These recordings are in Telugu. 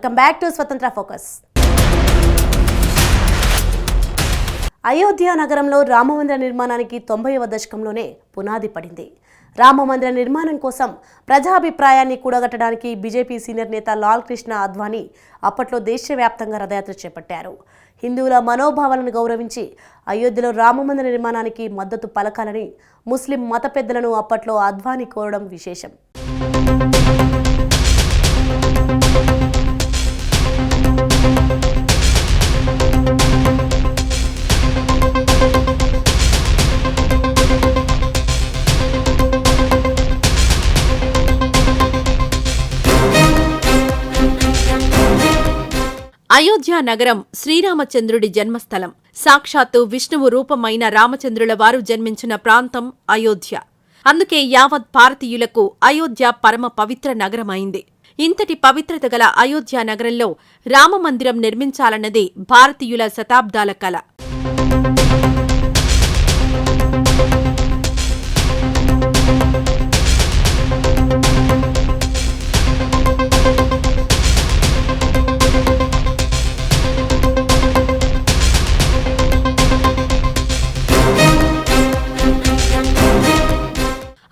Welcome back to Swatantra Focus. Ayodhya నగరంలో రామమందిర నిర్మాణానికి తొంభైవ దశకంలోనే పునాది పడింది. రామమందిర నిర్మాణం కోసం ప్రజాభిప్రాయాన్ని కూడగట్టడానికి బీజేపీ సీనియర్ నేత లాల్ కృష్ణ అద్వానీ అప్పట్లో దేశవ్యాప్తంగా రథయాత్ర చేపట్టారు. హిందువుల మనోభావాలను గౌరవించి అయోధ్యలో రామమందిర నిర్మాణానికి మద్దతు పలకాలని ముస్లిం మత పెద్దలను అప్పట్లో అద్వానీ కోరడం విశేషం. అయోధ్య నగరం శ్రీరామచంద్రుడి జన్మస్థలం. సాక్షాత్తు విష్ణువు రూపమైన రామచంద్రుల వారు జన్మించిన ప్రాంతం అయోధ్య. అందుకే యావత్ భారతీయులకు అయోధ్య పరమ పవిత్ర నగరమైంది. ఇంతటి పవిత్రత గల అయోధ్య నగరంలో రామమందిరం నిర్మించాలన్నది భారతీయుల శతాబ్దాల కల.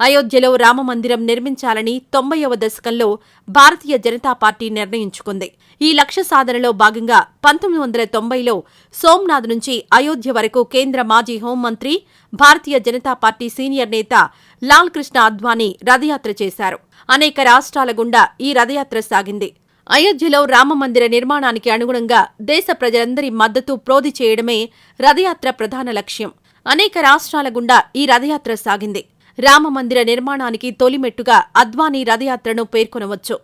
అయోధ్యలో రామమందిరం నిర్మించాలని తొంభైవ దశకంలో భారతీయ జనతా పార్టీ నిర్ణయించుకుంది. ఈ లక్ష్య సాధనలో భాగంగా పంతొమ్మిది వందల తొంభైలో సోమ్నాథ్ నుంచి అయోధ్య వరకు కేంద్ర మాజీ హోంమంత్రి భారతీయ జనతా పార్టీ సీనియర్ నేత లాల్ కృష్ణ అద్వానీ రథయాత్ర చేశారు. అనేక రాష్ట్రాల గుండా ఈ రథయాత్ర సాగింది. అయోధ్యలో రామమందిర నిర్మాణానికి అనుగుణంగా దేశ ప్రజలందరి మద్దతు ప్రోది చేయడమే రథయాత్ర ప్రధాన లక్ష్యం. అనేక రాష్ట్రాల గుండా ఈ రథయాత్ర సాగింది. రామమందిర నిర్మాణానికి తొలిమెట్టుగా అద్వానీ రథయాత్రను పేర్కొనవచ్చు.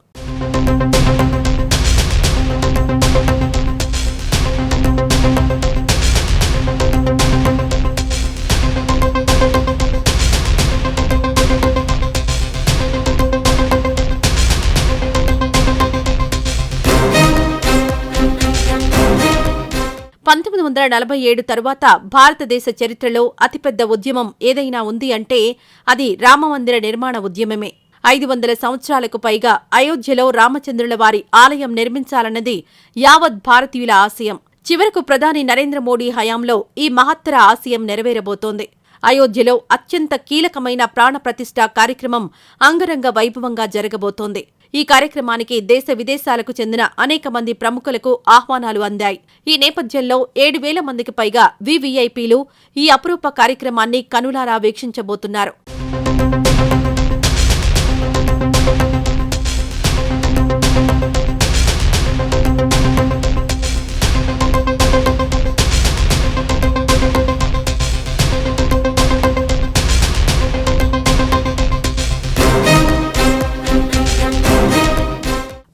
వందల నలభై ఏడు తరువాత భారతదేశ చరిత్రలో అతిపెద్ద ఉద్యమం ఏదైనా ఉంది అంటే అది రామమందిర నిర్మాణ ఉద్యమమే. ఐదు వందల సంవత్సరాలకు పైగా అయోధ్యలో రామచంద్రుల వారి ఆలయం నిర్మించాలన్నది యావత్ భారతీయుల ఆశయం. చివరకు ప్రధాని నరేంద్ర మోడీ హయాంలో ఈ మహత్తర ఆశయం నెరవేరబోతోంది. అయోధ్యలో అత్యంత కీలకమైన ప్రాణప్రతిష్ఠ కార్యక్రమం అంగరంగ వైభవంగా జరగబోతోంది. ఈ కార్యక్రమానికి దేశ విదేశాలకు చెందిన అనేక మంది ప్రముఖులకు ఆహ్వానాలు అందాయి. ఈ నేపథ్యంలో ఏడు వేల మందికి పైగా వివిఐపీలు ఈ అపురూప కార్యక్రమాన్ని కనులారా వీక్షించబోతున్నారు.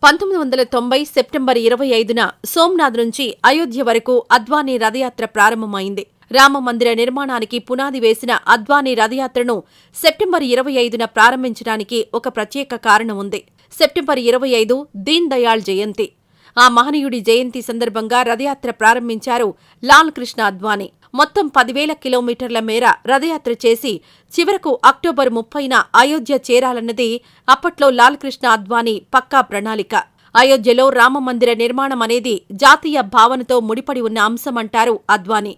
పంతొమ్మిది వందల తొంభై సెప్టెంబర్ ఇరవై ఐదున సోమ్నాథ్ నుంచి అయోధ్య వరకు అద్వానీ రథయాత్ర ప్రారంభమైంది. రామ మందిర నిర్మాణానికి పునాది వేసిన అద్వానీ రథయాత్రను సెప్టెంబర్ ఇరవై ఐదున ప్రారంభించడానికి ఒక ప్రత్యేక కారణం ఉంది. సెప్టెంబర్ ఇరవై ఐదు దీన్ దయాళ్ జయంతి. ఆ మహనీయుడి జయంతి సందర్భంగా రథయాత్ర ప్రారంభించారు లాల్ కృష్ణ అద్వానీ. మొత్తం పదివేల కిలోమీటర్ల మేర రథయాత్ర చేసి చివరకు అక్టోబర్ ముప్పైన అయోధ్య చేరాలన్నది అప్పట్లో లాల్కృష్ణ అద్వానీ పక్కా ప్రణాళిక. అయోధ్యలో రామమందిర నిర్మాణం అనేది జాతీయ భావనతో ముడిపడి ఉన్న అంశమంటారు అద్వానీ.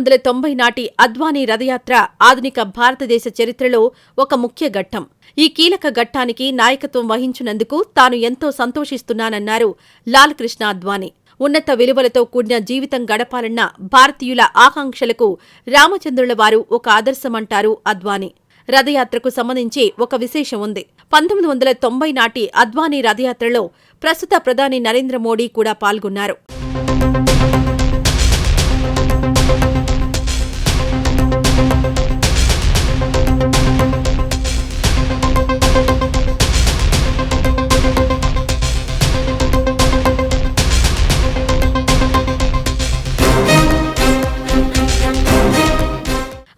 వందల తొంభై నాటి అద్వానీ రథయాత్ర ఆధునిక భారతదేశ చరిత్రలో ఒక ముఖ్య ఘట్టం. ఈ కీలక ఘట్టానికి నాయకత్వం వహించినందుకు తాను ఎంతో సంతోషిస్తున్నానన్నారు లాల్ కృష్ణ అద్వానీ. ఉన్నత విలువలతో కూడిన జీవితం గడపాలన్న భారతీయుల ఆకాంక్షలకు రామచంద్రుల వారు ఒక ఆదర్శమంటారు అద్వానీ. రథయాత్రకు సంబంధించి ఒక విశేషం ఉంది. పంతొమ్మిది వందల తొంభై నాటి అద్వానీ రథయాత్రలో ప్రస్తుత ప్రధాని నరేంద్ర మోడీ కూడా పాల్గొన్నారు.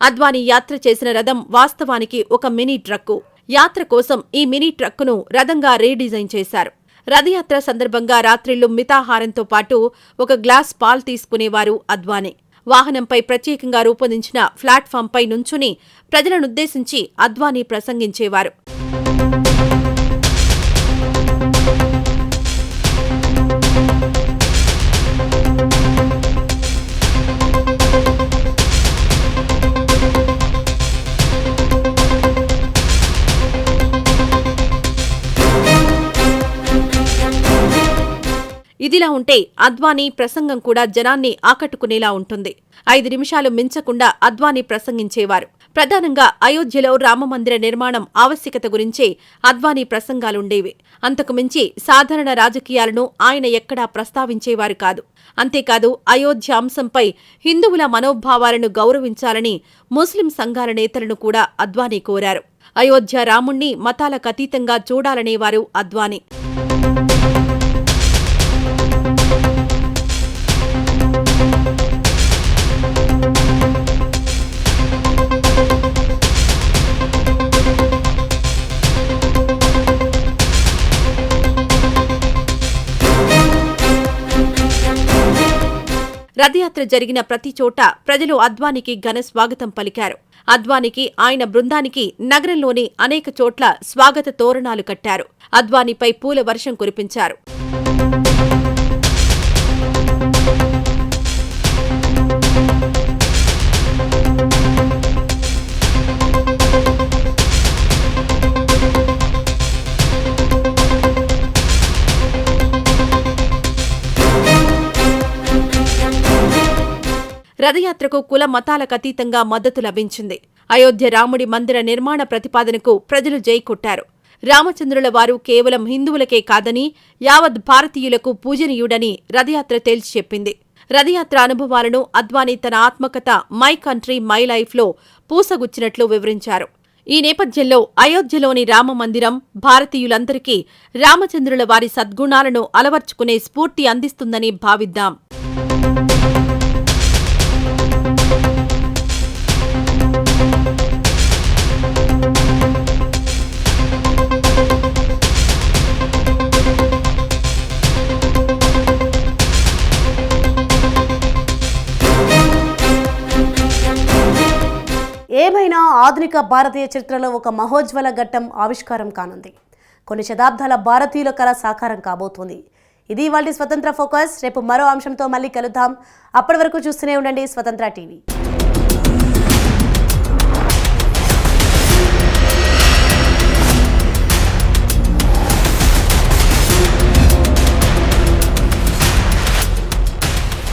అద్వానీ యాత్ర చేసిన రథం వాస్తవానికి ఒక మినీ ట్రక్కు. యాత్ర కోసం ఈ మినీ ట్రక్కును రథంగా రీడిజైన్ చేశారు. రథయాత్ర సందర్భంగా రాత్రిళ్ళు మితాహారంతో పాటు ఒక గ్లాస్ పాల్ తీసుకునేవారు అద్వానీ. వాహనంపై ప్రత్యేకంగా రూపొందించిన ప్లాట్ఫామ్పై నుంచుని ప్రజలనుద్దేశించి అద్వానీ ప్రసంగించేవారు. ఇదిలా ఉంటే అద్వానీ ప్రసంగం కూడా జనాన్ని ఆకట్టుకునేలా ఉంటుంది. ఐదు నిమిషాలు మించకుండా అద్వానీ ప్రసంగించేవారు. ప్రధానంగా అయోధ్యలో రామమందిర నిర్మాణం ఆవశ్యకత గురించే అద్వానీ ప్రసంగాలుండేవి. అంతకు మించి సాధారణ రాజకీయాలను ఆయన ఎక్కడా ప్రస్తావించేవారు కాదు. అంతేకాదు అయోధ్య అంశంపై హిందువుల మనోభావాలను గౌరవించాలని ముస్లిం సంఘాల నేతలను కూడా అద్వానీ కోరారు. అయోధ్య రాముణ్ణి మతాలకు అతీతంగా చూడాలనేవారు అద్వానీ. రథయాత్ర జరిగిన ప్రతి చోట ప్రజలు అద్వానికి ఘన స్వాగతం పలికారు. అద్వానికి ఆయన బృందానికి నగరంలోని అనేక చోట్ల స్వాగత తోరణాలు కట్టారు. అద్వానిపై పూల వర్షం కురిపించారు. రథయాత్రకు కుల మతాలకు అతీతంగా మద్దతు లభించింది. అయోధ్య రాముడి మందిర నిర్మాణ ప్రతిపాదనకు ప్రజలు జై కొట్టారు. రామచంద్రుల వారు కేవలం హిందువులకే కాదని యావత్ భారతీయులకు పూజనీయుడని రథయాత్ర తేల్చి చెప్పింది. రథయాత్ర అనుభవాలను అద్వానీ తన ఆత్మకథ మై కంట్రీ మై లైఫ్లో పూసగుచ్చినట్లు వివరించారు. ఈ నేపథ్యంలో అయోధ్యలోని రామ మందిరం భారతీయులందరికీ రామచంద్రుల వారి సద్గుణాలను అలవర్చుకునే స్ఫూర్తి అందిస్తుందని భావిద్దాం. ఏమైనా ఆధునిక భారతీయ చరిత్రలో ఒక మహోజ్వల ఘట్టం ఆవిష్కారం కానుంది. కొన్ని శతాబ్దాల భారతీయుల కళ సాకారం కాబోతుంది. ఇది వాళ్ళ స్వతంత్ర ఫోకస్. రేపు మరో అంశంతో మళ్ళీ కలుద్దాం. అప్పటి వరకు చూస్తూనే ఉండండి స్వతంత్ర టీవీ.